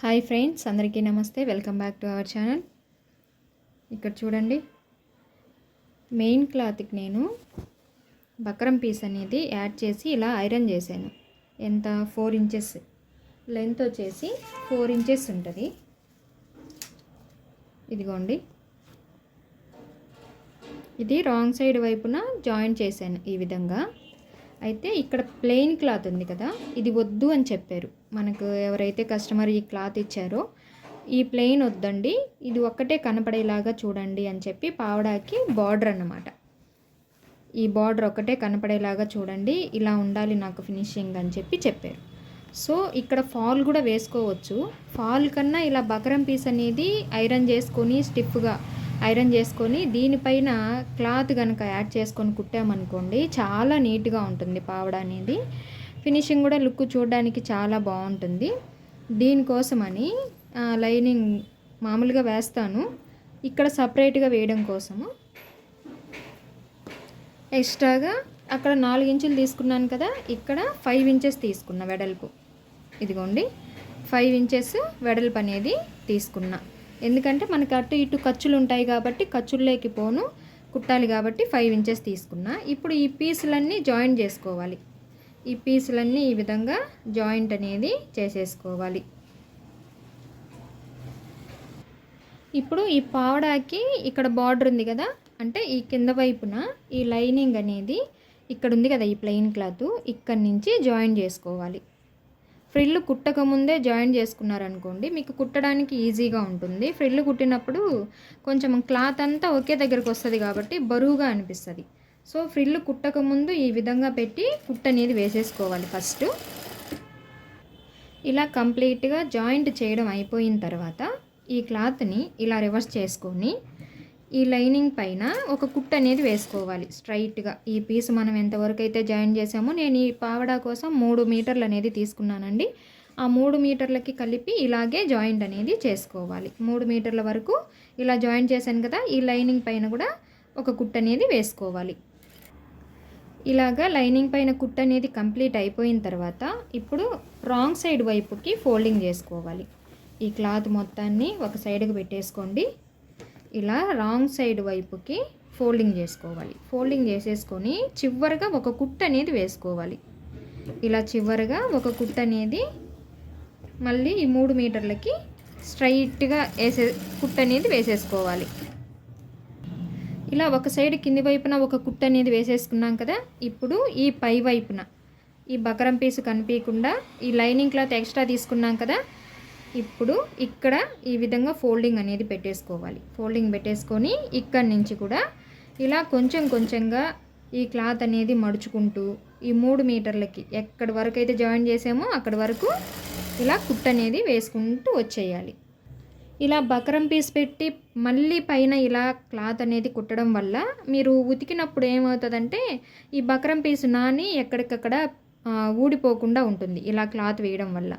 Hi friends అందరికీ నమస్తే. Welcome back to our channel. ఇక్కడ చూడండి. మెయిన్ క్లాత్కి నేను బక్రం పీస్ అనేది యాడ్ చేసి ఇలా ఐరన్ చేశాను. ఎంత? Four inches. లెంత్ వచ్చేసి ఫోర్ ఇంచెస్ ఉంటుంది. ఇదిగోండి. ఇది రాంగ్ సైడ్ వైపున జాయింట్ చేశాను ఈ విధంగా. అయితే ఇక్కడ ప్లెయిన్ క్లాత్ ఉంది కదా ఇది వద్దు అని చెప్పారు. మనకు ఎవరైతే కస్టమర్ ఈ క్లాత్ ఇచ్చారో ఈ ప్లెయిన్ వద్దండి ఇది ఒక్కటే కనపడేలాగా చూడండి అని చెప్పి పావడాకి బార్డర్ అన్నమాట. ఈ బార్డర్ ఒకటే కనపడేలాగా చూడండి ఇలా ఉండాలి నాకు ఫినిషింగ్ అని చెప్పి చెప్పారు. సో ఇక్కడ ఫాల్ కూడా వేసుకోవచ్చు. ఫాల్ కన్నా ఇలా బకరం పీస్ అనేది ఐరన్ చేసుకొని స్టిఫ్గా ఐరన్ చేసుకొని దీనిపైన క్లాత్ కనుక యాడ్ చేసుకొని కుట్టామనుకోండి చాలా నీట్గా ఉంటుంది పావడ అనేది. ఫినిషింగ్ కూడా లుక్ చూడడానికి చాలా బాగుంటుంది. దీనికోసమని లైనింగ్ మామూలుగా వేస్తాను. ఇక్కడ సపరేట్గా వేయడం కోసము. ఎక్స్ట్రాగా అక్కడ నాలుగు ఇంచులు తీసుకున్నాను కదా ఇక్కడ ఫైవ్ ఇంచెస్ తీసుకున్నా వెడల్పు. ఇదిగోండి ఫైవ్ ఇంచెస్ వెడల్పు అనేది తీసుకున్నా. ఎందుకంటే మనకి అటు ఇటు ఖర్చులు ఉంటాయి కాబట్టి ఖర్చుల్లోకి పోను. కుట్టాలి కాబట్టి ఫైవ్ ఇంచెస్ తీసుకున్నా. ఇప్పుడు ఈ పీసులన్నీ జాయింట్ చేసుకోవాలి. ఈ పీసులన్నీ ఈ విధంగా జాయింట్ అనేది చేసేసుకోవాలి. ఇప్పుడు ఈ పావడాకి ఇక్కడ బార్డర్ ఉంది కదా? అంటే ఈ కింద వైపున ఈ లైనింగ్ అనేది ఇక్కడ ఉంది కదా ఈ ప్లెయిన్ క్లాత్ ఇక్కడి నుంచి జాయిన్ చేసుకోవాలి. ఫ్రిల్ కుట్టక ముందే జాయిన్ చేసుకున్నారనుకోండి మీకు కుట్టడానికి ఈజీగా ఉంటుంది. ఫ్రిల్ కుట్టినప్పుడు కొంచెం క్లాత్ అంతా ఒకే దగ్గరకు వస్తుంది కాబట్టి బరువుగా అనిపిస్తుంది. సో ఫ్రిల్ కుట్టకముందు ఈ విధంగా పెట్టి కుట్ట అనేది వేసేసుకోవాలి ఫస్ట్. ఇలా కంప్లీట్గా జాయింట్ చేయడం అయిపోయిన తర్వాత ఈ క్లాత్ని ఇలా రివర్స్ చేసుకొని ఈ లైనింగ్ పైన ఒక కుట్ట అనేది వేసుకోవాలి. స్ట్రైట్గా ఈ పీస్ మనం ఎంతవరకు అయితే జాయిన్ చేసామో నేను ఈ పావడా కోసం మూడు మీటర్లు అనేది తీసుకున్నానండి. ఆ మూడు మీటర్లకి కలిపి ఇలాగే జాయింట్ అనేది చేసుకోవాలి. మూడు మీటర్ల వరకు ఇలా జాయింట్ చేశాను కదా ఈ లైనింగ్ పైన కూడా ఒక కుట్ట అనేది వేసుకోవాలి. ఇలాగా లైనింగ్ పైన కుట్ట అనేది కంప్లీట్ అయిపోయిన తర్వాత ఇప్పుడు రాంగ్ సైడ్ వైపుకి ఫోల్డింగ్ చేసుకోవాలి. ఈ క్లాత్ మొత్తాన్ని ఒక సైడ్కి పెట్టేసుకోండి. ఇలా రాంగ్ సైడ్ వైపుకి ఫోల్డింగ్ చేసుకోవాలి. ఫోల్డింగ్ చేసేసుకొని చివరిగా ఒక కుట్ట అనేది వేసుకోవాలి. ఇలా చివరిగా ఒక కుట్ట అనేది మళ్ళీ ఈ మూడు మీటర్లకి స్ట్రైట్గా వేసే కుట్ట అనేది వేసేసుకోవాలి. ఇలా ఒక సైడ్ కింది వైపున ఒక కుట్ట అనేది వేసేసుకున్నాం కదా ఇప్పుడు ఈ పై వైపున ఈ బకరం పీసు కనిపించకుండా ఈ లైనింగ్ క్లాత్ ఎక్స్ట్రా తీసుకున్నాం కదా ఇప్పుడు ఇక్కడ ఈ విధంగా ఫోల్డింగ్ అనేది పెట్టేసుకోవాలి. ఫోల్డింగ్ పెట్టేసుకొని ఇక్కడి నుంచి కూడా ఇలా కొంచెం కొంచెంగా ఈ క్లాత్ అనేది మడుచుకుంటూ ఈ మూడు మీటర్లకి ఎక్కడి వరకు అయితే జాయిన్ చేసామో అక్కడి వరకు ఇలా కుట్ట అనేది వేసుకుంటూ వచ్చేయాలి. ఇలా బకరం పీస్ పెట్టి మళ్ళీ పైన ఇలా క్లాత్ అనేది కుట్టడం వల్ల మీరు ఉతికినప్పుడు ఏమవుతుందంటే ఈ బకరం పీస్ నాని ఎక్కడికక్కడ ఊడిపోకుండా ఉంటుంది ఇలా క్లాత్ వేయడం వల్ల.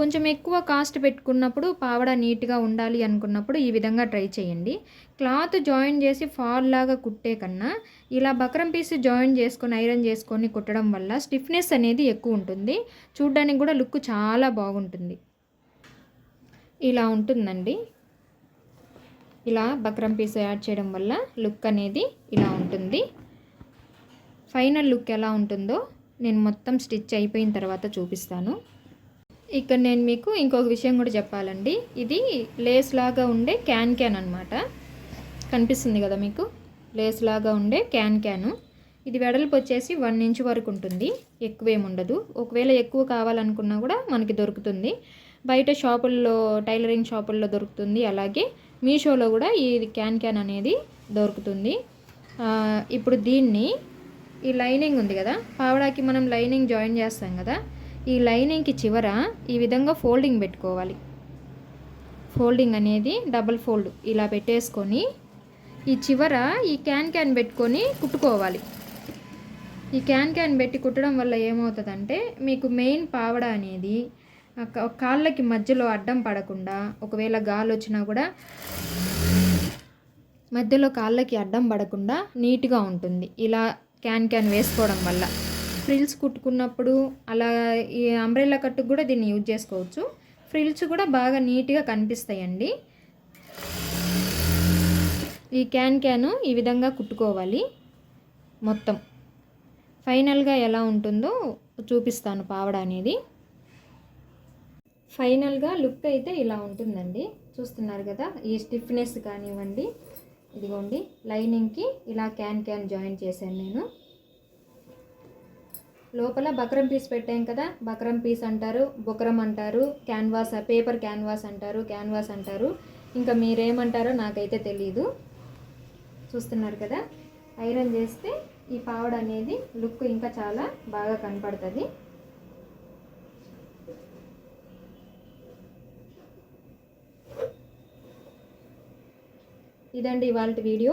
కొంచెం ఎక్కువ కాస్ట్ పెట్టుకున్నప్పుడు పావడ నీట్గా ఉండాలి అనుకున్నప్పుడు ఈ విధంగా ట్రై చేయండి. క్లాత్ జాయిన్ చేసి ఫాల్ లాగా కుట్టే కన్నా ఇలా బక్రం పీస్ జాయిన్ చేసుకొని ఐరన్ చేసుకొని కుట్టడం వల్ల స్టిఫ్నెస్ అనేది ఎక్కువ ఉంటుంది. చూడడానికి కూడా లుక్ చాలా బాగుంటుంది. ఇలా ఉంటుందండి. ఇలా బక్రం పీస్ యాడ్ చేయడం వల్ల లుక్ అనేది ఇలా ఉంటుంది. ఫైనల్ లుక్ ఎలా ఉంటుందో నేను మొత్తం స్టిచ్ అయిపోయిన తర్వాత చూపిస్తాను. ఇక్కడ నేను మీకు ఇంకొక విషయం కూడా చెప్పాలండి. ఇది లేస్ లాగా ఉండే క్యాన్ క్యాన్ అనమాట కనిపిస్తుంది కదా మీకు? లేస్ లాగా ఉండే క్యాన్ క్యాను. ఇది వెడల్పు వచ్చేసి వన్ ఇంచ్ వరకు ఉంటుంది. ఎక్కువేం ఉండదు. ఒకవేళ ఎక్కువ కావాలనుకున్నా కూడా మనకి దొరుకుతుంది. బయట షాపుల్లో టైలరింగ్ షాపుల్లో దొరుకుతుంది. అలాగే మీషోలో కూడా ఈ క్యాన్ క్యాన్ అనేది దొరుకుతుంది. ఇప్పుడు దీన్ని ఈ లైనింగ్ ఉంది కదా? పావడాకి మనం లైనింగ్ జాయిన్ చేస్తాం కదా? ఈ లైనింగ్కి చివర ఈ విధంగా ఫోల్డింగ్ పెట్టుకోవాలి. ఫోల్డింగ్ అనేది డబల్ ఫోల్డ్. ఇలా పెట్టేసుకొని ఈ చివర ఈ క్యాన్ క్యాన్ పెట్టుకొని కుట్టుకోవాలి. ఈ క్యాన్ క్యాన్ పెట్టి కుట్టడం వల్ల ఏమవుతుందంటే మీకు మెయిన్ పావడ అనేది కాళ్ళకి మధ్యలో అడ్డం పడకుండా ఒకవేళ గాలి వచ్చినా కూడా మధ్యలో కాళ్ళకి అడ్డం పడకుండా నీట్గా ఉంటుంది. ఇలా క్యాన్ క్యాన్ వేసుకోవడం వల్ల. ఫ్రిల్స్ కుట్టుకున్నప్పుడు అలా ఈ అంబ్రెల్లా కట్టుకు కూడా దీన్ని యూజ్ చేసుకోవచ్చు. ఫ్రిల్స్ కూడా బాగా నీట్గా కనిపిస్తాయండి. ఈ క్యాన్ క్యాను ఈ విధంగా కుట్టుకోవాలి మొత్తం. ఫైనల్గా ఎలా ఉంటుందో చూపిస్తాను పావడ అనేది. ఫైనల్గా లుక్ అయితే ఇలా ఉంటుందండి. చూస్తున్నారు కదా ఈ స్టిఫ్నెస్ కానివ్వండి ఇదిగోండి లైనింగ్కి ఇలా క్యాన్ క్యాన్ జాయిన్ చేశాను నేను. లోపల బక్రం పీస్ పెట్టాం కదా బక్రం పీస్ అంటారు బుక్రం అంటారు క్యాన్వాస్ పేపర్ క్యాన్వాస్ అంటారు క్యాన్వాస్ అంటారు. ఇంకా మీరేమంటారో నాకైతే తెలీదు. చూస్తున్నారు కదా? ఐరన్ చేస్తే ఈ పావడ అనేది లుక్ ఇంకా చాలా బాగా కనపడుతుంది. ఇదండి ఇవాళ వీడియో.